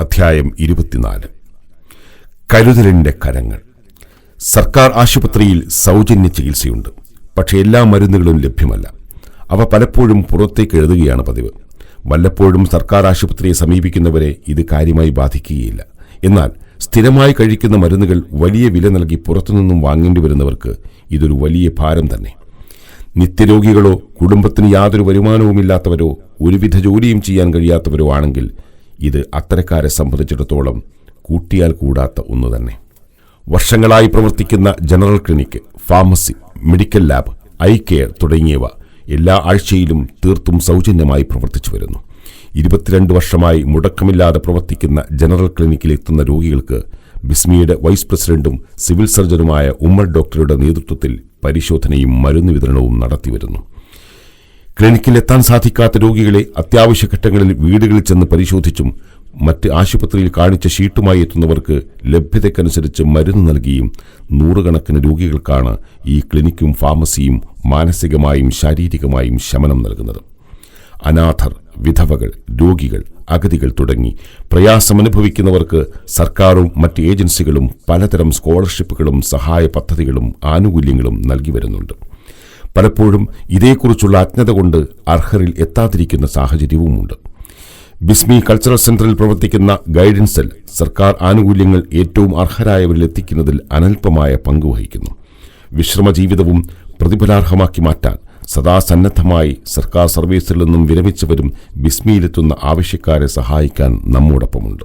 അധ്യായം ഇരുപത്തിനാല്. കരുതലിന്റെ കരങ്ങൾ. സർക്കാർ ആശുപത്രിയിൽ സൗജന്യ ചികിത്സയുണ്ട്. പക്ഷേ എല്ലാ മരുന്നുകളും ലഭ്യമല്ല. അവ പലപ്പോഴും പുറത്തേക്ക് എഴുതുകയാണ് പതിവ്. വല്ലപ്പോഴും സർക്കാർ ആശുപത്രിയെ സമീപിക്കുന്നവരെ ഇത് കാര്യമായി ബാധിക്കുകയില്ല. എന്നാൽ സ്ഥിരമായി കഴിക്കുന്ന മരുന്നുകൾ വലിയ വില നൽകി പുറത്തുനിന്നും വാങ്ങേണ്ടി വരുന്നവർക്ക് ഇതൊരു വലിയ ഭാരം തന്നെ. നിത്യരോഗികളോ കുടുംബത്തിന് യാതൊരു വരുമാനവുമില്ലാത്തവരോ ഒരുവിധ ജോലിയും ചെയ്യാൻ കഴിയാത്തവരോ ആണെങ്കിൽ ഇത് അത്തരക്കാരെ സംബന്ധിച്ചിടത്തോളം കൂട്ടിയാൽ കൂടാത്ത ഒന്ന് തന്നെ. വർഷങ്ങളായി പ്രവർത്തിക്കുന്ന general clinic pharmacy medical lab eye care തുടങ്ങിയവ എല്ലാ ആഴ്ചയിലും തീർത്തും സൗജന്യമായി പ്രവർത്തിച്ചു വരുന്നു. ഇരുപത്തിരണ്ട് വർഷമായി മുടക്കമില്ലാതെ പ്രവർത്തിക്കുന്ന ജനറൽ ക്ലിനിക്കിൽ എത്തുന്ന രോഗികൾക്ക് ബിസ്മിയുടെ വൈസ് പ്രസിഡന്റും സിവിൽ സർജനുമായ ഉമ്മർ ഡോക്ടറുടെ നേതൃത്വത്തിൽ പരിശോധനയും മരുന്ന് വിതരണവും നടത്തിവരുന്നു. ക്ലിനിക്കിൽ എത്താൻ സാധിക്കാത്ത രോഗികളെ അത്യാവശ്യ ഘട്ടങ്ങളിൽ വീടുകളിൽ ചെന്ന് പരിശോധിച്ചും മറ്റ് ആശുപത്രിയിൽ കാണിച്ച ഷീട്ടുമായി എത്തുന്നവർക്ക് ലഭ്യതയ്ക്കനുസരിച്ച് മരുന്ന് നൽകിയും നൂറുകണക്കിന് രോഗികൾക്കാണ് ഈ ക്ലിനിക്കും ഫാർമസിയും മാനസികമായും ശാരീരികമായും ശമനം നൽകുന്നത്. അനാഥർ വിധവകൾ രോഗികൾ അഗതികൾ തുടങ്ങി പ്രയാസമനുഭവിക്കുന്നവർക്ക് സർക്കാരും മറ്റ് ഏജൻസികളും പലതരം സ്കോളർഷിപ്പുകളും സഹായ പദ്ധതികളും ആനുകൂല്യങ്ങളും നൽകി വരുന്നുണ്ട്. പലപ്പോഴും ഇതേക്കുറിച്ചുള്ള അജ്ഞത കൊണ്ട് അർഹരിൽ എത്താതിരിക്കുന്ന സാഹചര്യവുമുണ്ട്. ബിസ്മി കൾച്ചറൽ സെന്ററിൽ പ്രവർത്തിക്കുന്ന ഗൈഡൻസ് സെൽ സർക്കാർ ആനുകൂല്യങ്ങൾ ഏറ്റവും അർഹരായവരിൽ എത്തിക്കുന്നതിൽ അനൽപമായ പങ്കുവഹിക്കുന്നു വിശ്രമ ജീവിതവും പ്രതിഫലാർഹമാക്കി മാറ്റാൻ സദാ സന്നദ്ധമായി സർക്കാർ സർവീസിൽ നിന്നും വിരമിച്ചവരും ബിസ്മിയിലെത്തുന്ന ആവശ്യക്കാരെ സഹായിക്കാൻ നമ്മോടൊപ്പമുണ്ട്.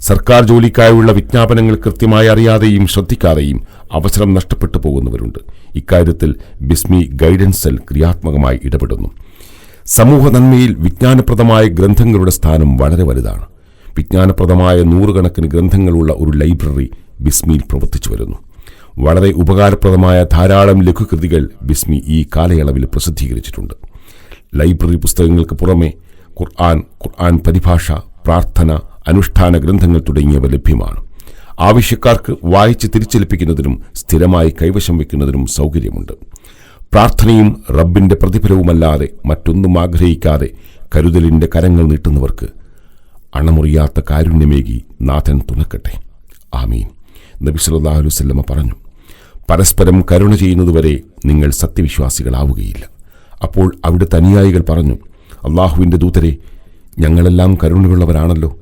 സർക്കാർ ജോലിക്കായുള്ള വിജ്ഞാപനങ്ങൾ കൃത്യമായി അറിയാതെയും ശ്രദ്ധിക്കാതെയും അവസരം നഷ്ടപ്പെട്ടു പോകുന്നവരുണ്ട്. ഇക്കാര്യത്തിൽ ബിസ്മി ഗൈഡൻസ് സെൽ ക്രിയാത്മകമായി ഇടപെടുന്നു. സമൂഹ നന്മയിൽ വിജ്ഞാനപ്രദമായ ഗ്രന്ഥങ്ങളുടെ സ്ഥാനം വളരെ വലുതാണ്. വിജ്ഞാനപ്രദമായ നൂറുകണക്കിന് ഗ്രന്ഥങ്ങളുള്ള ഒരു ലൈബ്രറി ബിസ്മിയിൽ പ്രവർത്തിച്ചു വരുന്നു. വളരെ ഉപകാരപ്രദമായ ധാരാളം ലഘുകൃതികൾ ബിസ്മി ഈ കാലയളവിൽ പ്രസിദ്ധീകരിച്ചിട്ടുണ്ട്. ലൈബ്രറി പുസ്തകങ്ങൾക്ക് പുറമെ ഖുർആൻ ഖുർആൻ പരിഭാഷ പ്രാർത്ഥന അനുഷ്ഠാന ഗ്രന്ഥങ്ങൾ തുടങ്ങിയവ ലഭ്യമാണ്. ആവശ്യക്കാർക്ക് വായിച്ച് തിരിച്ചേൽപ്പിക്കുന്നതിനും സ്ഥിരമായി കൈവശം വയ്ക്കുന്നതിനും സൗകര്യമുണ്ട്. പ്രാർത്ഥനയും റബ്ബിന്റെ പ്രതിഫലവുമല്ലാതെ മറ്റൊന്നും ആഗ്രഹിക്കാതെ കരുതലിന്റെ കരങ്ങൾ നീട്ടുന്നവർക്ക് അണമുറിയാത്ത കാരുണ്യമേകി നാഥൻ തുണക്കട്ടെ. ആമീൻ. നബി വസല്ലമ പറഞ്ഞു പരസ്പരം കരുണ ചെയ്യുന്നതുവരെ നിങ്ങൾ സത്യവിശ്വാസികളാവുകയില്ല. അപ്പോൾ അവിടുത്തെ അനുയായികൾ പറഞ്ഞു അള്ളാഹുവിന്റെ ദൂതരെ ഞങ്ങളെല്ലാം കരുണയുള്ളവരാണല്ലോ.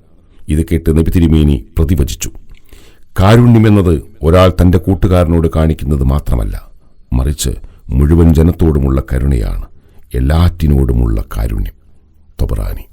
ഇത് കേട്ട് നബി തിരുമേനി പ്രതിവചിച്ചു. കാരുണ്യമെന്നത് ഒരാൾ തന്റെ കൂട്ടുകാരനോട് കാണിക്കുന്നത് മാത്രമല്ല മറിച്ച് മുഴുവൻ ജനത്തോടുമുള്ള കരുണയാണ് എല്ലാറ്റിനോടുമുള്ള കാരുണ്യം. തൊബറാനി.